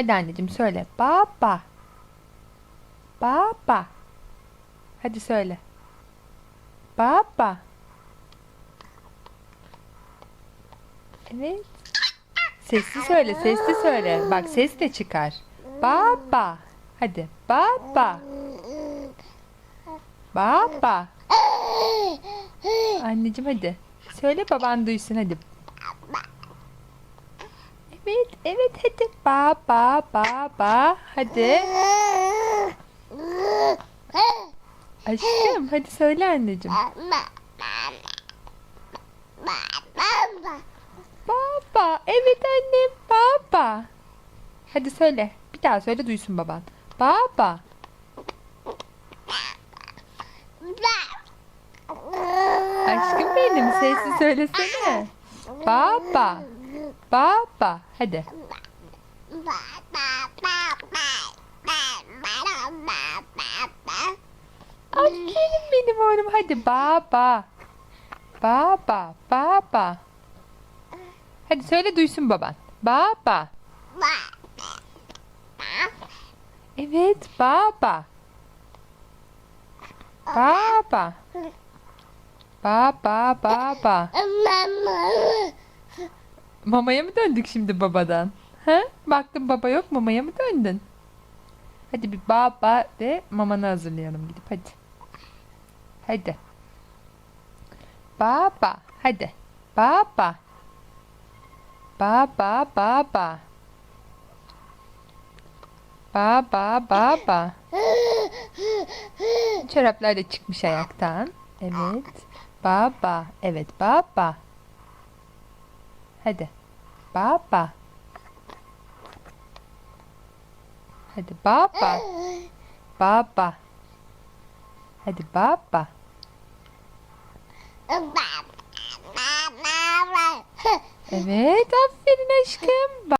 Hadi anneciğim söyle. Baba. Baba. Hadi söyle. Baba. Evet. Sesli söyle, sesli söyle. Bak ses de çıkar. Baba. Hadi. Baba. Baba. Anneciğim hadi. Söyle baban duysun hadi. Evet, evet hadi. Baba, baba. Hadi. Aşkım hadi söyle anneciğim. Baba. Evet annem. Baba. Hadi söyle. Bir daha söyle duysun baban. Baba. Aşkım benim sessiz söylesene. Baba. Baba. Hadi. Aferin benim oğlum. Hadi baba. Baba. Baba. Hadi söyle duysun baban. Baba. Evet baba. Baba. Baba baba. Mamaya mı döndük şimdi babadan? Ha? Baktın baba yok mamaya mı döndün? Hadi bir baba ve mamanı hazırlayalım gidip hadi. Hadi. Baba hadi. Baba. Baba baba. Baba baba. Çoraplar da çıkmış ayaktan. Evet. Baba. Evet baba. Hadi. Baba. Hadi baba. Baba. Hadi baba. Evet aferin aşkım.